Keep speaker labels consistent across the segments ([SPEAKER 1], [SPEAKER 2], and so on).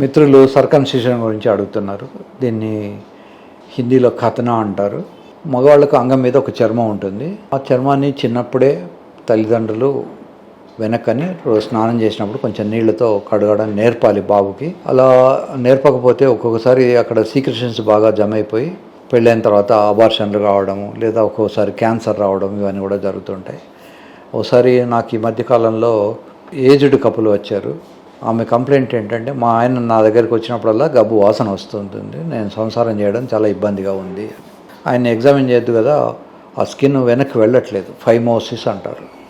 [SPEAKER 1] మిత్రులు సర్కంసిషన్ గురించి అడుగుతున్నారు. దీన్ని హిందీలో ఖతనా అంటారు. మగవాళ్ళకు అంగం మీద ఒక చర్మం ఉంటుంది. ఆ చర్మాన్ని చిన్నప్పుడే తల్లిదండ్రులు వెనక్కని రోజు స్నానం చేసినప్పుడు కొంచెం నీళ్ళతో కడగడం నేర్పాలి బాబుకి. అలా నేర్పకపోతే ఒక్కొక్కసారి అక్కడ సీక్రెషన్స్ బాగా జమ అయిపోయి పెళ్ళైన తర్వాత అబార్షన్లు రావడము లేదా ఒక్కొక్కసారి క్యాన్సర్ రావడం ఇవన్నీ కూడా జరుగుతుంటాయి. ఒకసారి నాకు ఈ మధ్యకాలంలో ఏజ్డ్ కపులు వచ్చారు. ఆమె కంప్లైంట్ ఏంటంటే మా ఆయన నా దగ్గరికి వచ్చినప్పుడల్లా గబ్బు వాసన వస్తుంటుంది. నేను సంసారం చేయడం చాలా ఇబ్బందిగా ఉంది. ఆయన ఎగ్జామిన్ చేయొద్దు కదా. ఆ స్కిన్ వెనక్కి వెళ్ళట్లేదు. ఫైమోసిస్ అంటారు.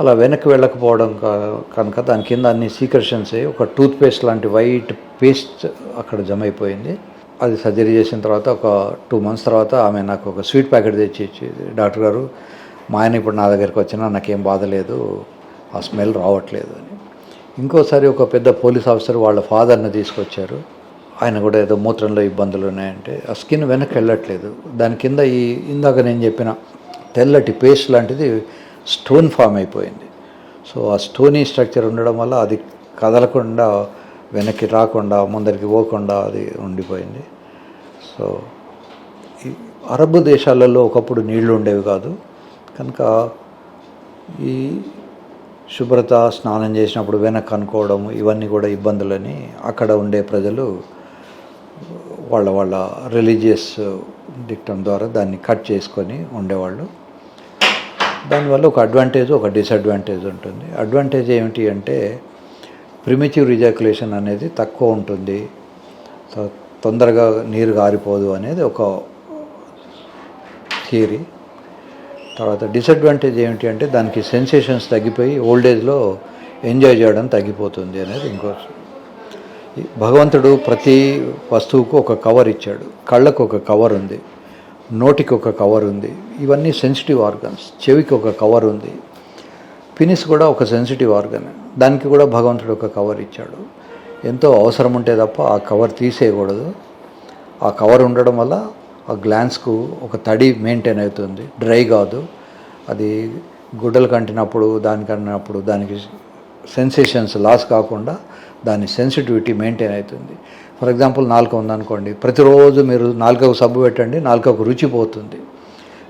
[SPEAKER 1] అలా వెనక్కి వెళ్ళకపోవడం కనుక దాని కింద అన్ని సీక్రెషన్స్ అయ్యి ఒక టూత్ పేస్ట్ లాంటి వైట్ పేస్ట్ అక్కడ జమ అయిపోయింది అది సర్జరీ చేసిన తర్వాత ఒక టూ మంత్స్ తర్వాత ఆమె నాకు ఒక స్వీట్ ప్యాకెట్ తెచ్చి ఇచ్చేది. డాక్టర్ గారు మా ఆయన ఇప్పుడు నా దగ్గరికి వచ్చినా నాకేం బాధ లేదు. ఆ స్మెల్ రావట్లేదు అని. ఇంకోసారి ఒక పెద్ద పోలీస్ ఆఫీసర్ వాళ్ళ ఫాదర్ని తీసుకొచ్చారు. ఆయన కూడా ఏదో మూత్రంలో ఇబ్బందులు ఉన్నాయంటే ఆ స్కిన్ వెనక్కి వెళ్ళట్లేదు. దాని కింద ఈ ఇందాక నేను చెప్పిన తెల్లటి పేస్ట్ లాంటిది స్టోన్ ఫామ్ అయిపోయింది. సో ఆ స్టోనీ స్ట్రక్చర్ ఉండడం వల్ల అది కదలకుండా వెనక్కి రాకుండా ముందరికి పోకుండా అది ఉండిపోయింది. సో ఈ అరబ్ దేశాలలో ఒకప్పుడు నీళ్ళు ఉండేవి కాదు. కనుక ఈ శుభ్రత స్నానం చేసినప్పుడు వెనక్కి అనుకోవడం ఇవన్నీ కూడా ఇబ్బందులని అక్కడ ఉండే ప్రజలు వాళ్ళ వాళ్ళ రిలీజియస్ డిక్టం ద్వారా దాన్ని కట్ చేసుకొని ఉండేవాళ్ళు. దానివల్ల ఒక అడ్వాంటేజ్ ఒక డిసడ్వాంటేజ్ ఉంటుంది. అడ్వాంటేజ్ ఏమిటి అంటే ప్రిమిటివ్ రిజాక్యులేషన్ అనేది తక్కువ ఉంటుంది. తొందరగా నీరు గారిపోదు అనేది ఒక థియరీ. తర్వాత డిసడ్వాంటేజ్ ఏమిటి అంటే దానికి సెన్సేషన్స్ తగ్గిపోయి ఓల్డ్ ఏజ్లో ఎంజాయ్ చేయడం తగ్గిపోతుంది అనేది ఇంకో భగవంతుడు ప్రతి వస్తువుకు ఒక కవర్ ఇచ్చాడు. కళ్ళకు ఒక కవర్ ఉంది. నోటికి ఒక కవర్ ఉంది. ఇవన్నీ సెన్సిటివ్ ఆర్గన్స్ చెవికి ఒక కవర్ ఉంది. పినిస్ కూడా ఒక సెన్సిటివ్ ఆర్గన్ దానికి కూడా భగవంతుడు ఒక కవర్ ఇచ్చాడు. ఎంతో అవసరం ఉంటే తప్ప ఆ కవర్ తీసేయకూడదు. ఆ కవర్ ఉండడం వల్ల ఆ గ్లాన్స్కు ఒక తడి మెయింటైన్ అవుతుంది. డ్రై కాదు. అది గుడ్డలు కంటినప్పుడు దానికి అన్నప్పుడు దానికి సెన్సేషన్స్ లాస్ కాకుండా దాని సెన్సిటివిటీ మెయింటైన్ అవుతుంది. ఫర్ ఎగ్జాంపుల్ నాలుక ఉందనుకోండి ప్రతిరోజు మీరు నాలుకకు సబ్బు పెట్టండి నాలుకకు రుచి పోతుంది.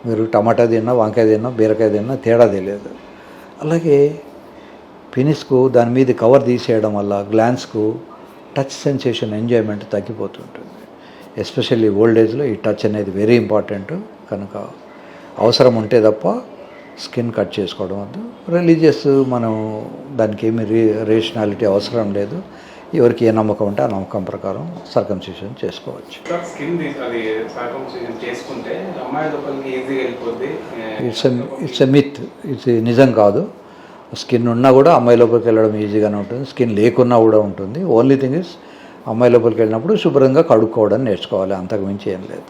[SPEAKER 1] మీరు టమాటా తిన్నా వంకాయ తిన్నా బీరకాయ తిన్నా తేడా తెలియదు. అలాగే పెనిస్కు దాని మీద కవర్ తీసేయడం వల్ల గ్లాన్స్కు టచ్ సెన్సేషన్ ఎంజాయ్మెంట్ తగ్గిపోతుంటుంది. ఎస్పెషల్లీ ఓల్డ్ ఏజ్లో ఈ టచ్ అనేది వెరీ ఇంపార్టెంట్. కనుక అవసరం ఉంటే తప్ప స్కిన్ కట్ చేసుకోవడం వద్దు. రిలీజియస్ మనం దానికి ఏమి రే రేషనాలిటీ అవసరం లేదు. ఎవరికి ఏ నమ్మకం ఉంటే ఆ నమ్మకం ప్రకారం సర్కంసిషన్ చేసుకోవచ్చు. It's it's a myth. It's నిజం కాదు. స్కిన్ ఉన్నా కూడా అమ్మాయి లోపలికి వెళ్ళడం ఈజీగానే ఉంటుంది. స్కిన్ లేకున్నా కూడా ఉంటుంది. ఓన్లీ థింగ్ ఇస్ అమ్మాయి లోపలికి వెళ్ళినప్పుడు శుభ్రంగా కడుక్కోవడం నేర్చుకోవాలి. అంతకు మించి ఏం లేదు.